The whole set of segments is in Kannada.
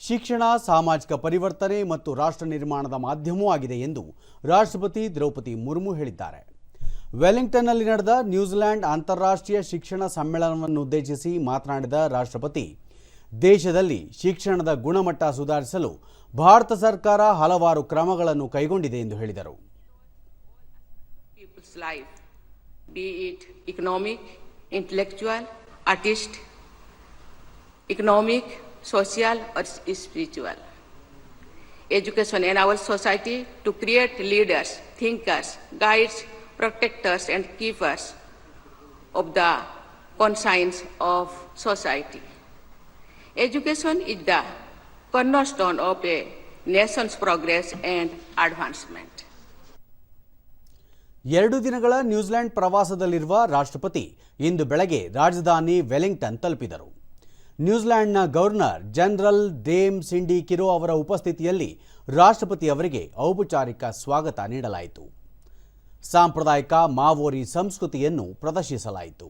ಶಿಕ್ಷಣ, ಸಾಮಾಜಿಕ ಪರಿವರ್ತನೆ ಮತ್ತು ರಾಷ್ಟ್ರ ನಿರ್ಮಾಣದ ಮಾಧ್ಯಮವೂ ಆಗಿದೆ ಎಂದು ರಾಷ್ಟ್ರಪತಿ ದ್ರೌಪದಿ ಮುರ್ಮು ಹೇಳಿದ್ದಾರೆ. ವೆಲ್ಲಿಂಗ್ಟನ್ನಲ್ಲಿ ನಡೆದ ನ್ಯೂಜಿಲೆಂಡ್ ಅಂತಾರಾಷ್ಟ್ರೀಯ ಶಿಕ್ಷಣ ಸಮ್ಮೇಳನವನ್ನು ಉದ್ದೇಶಿಸಿ ಮಾತನಾಡಿದ ರಾಷ್ಟ್ರಪತಿ, ದೇಶದಲ್ಲಿ ಶಿಕ್ಷಣದ ಗುಣಮಟ್ಟ ಸುಧಾರಿಸಲು ಭಾರತ ಸರ್ಕಾರ ಹಲವಾರು ಕ್ರಮಗಳನ್ನು ಕೈಗೊಂಡಿದೆ ಎಂದು ಹೇಳಿದರು. Economic be it social, or spiritual. Education our society to create leaders, thinkers, guides, protectors, and keepers of the conscience of society. Education is the cornerstone of a nation's progress and advancement. ಎರಡು ದಿನಗಳ ನ್ಯೂಜಿಲೆಂಡ್ ಪ್ರವಾಸದಲ್ಲಿರುವ ರಾಷ್ಟ್ರಪತಿ ಇಂದು ಬೆಳಗ್ಗೆ ರಾಜಧಾನಿ ವೆಲಿಂಗ್ಟನ್ ತಲುಪಿದರು ನ್ಯೂಜಿಲೆಂಡ್ನ governor general Dame Cindy Kiro ಅವರ ಉಪಸ್ಥಿತಿಯಲ್ಲಿ ರಾಷ್ಟ್ರಪತಿ ಅವರಿಗೆ ಔಪಚಾರಿಕ ಸ್ವಾಗತ ನೀಡಲಾಯಿತು. ಸಾಂಪ್ರದಾಯಿಕ ಮಾವೋರಿ ಸಂಸ್ಕೃತಿಯನ್ನು ಪ್ರದರ್ಶಿಸಲಾಯಿತು.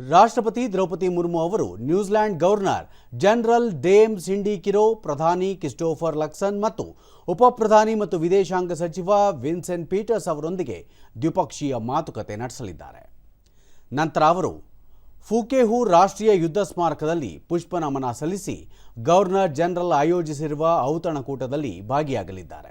ರಾಷ್ಟ್ರಪತಿ ದ್ರೌಪದಿ ಮುರ್ಮು ಅವರು New Zealand governor general Dame Cindy Kiro, ಪ್ರಧಾನಿ ಕ್ರಿಸ್ಟೋಫರ್ ಲಕ್ಸನ್ ಮತ್ತು ಉಪಪ್ರಧಾನಿ ಮತ್ತು ವಿದೇಶಾಂಗ ಸಚಿವ ವಿನ್ಸೆಂಟ್ ಪೀಟರ್ಸ್ ಅವರೊಂದಿಗೆ ದ್ವಿಪಕ್ಷೀಯ ಮಾತುಕತೆ ನಡೆಸಲಿದ್ದಾರೆ. ನಂತರ ಅವರು ಫೂಕೆಹು ರಾಷ್ಟ್ರೀಯ ಯುದ್ಧ ಸ್ಮಾರಕದಲ್ಲಿ ಪುಷ್ಪನಮನ ಸಲ್ಲಿಸಿ ಗವರ್ನರ್ ಜನರಲ್ ಆಯೋಜಿಸಿರುವ ಔತಣಕೂಟದಲ್ಲಿ ಭಾಗಿಯಾಗಲಿದ್ದಾರೆ.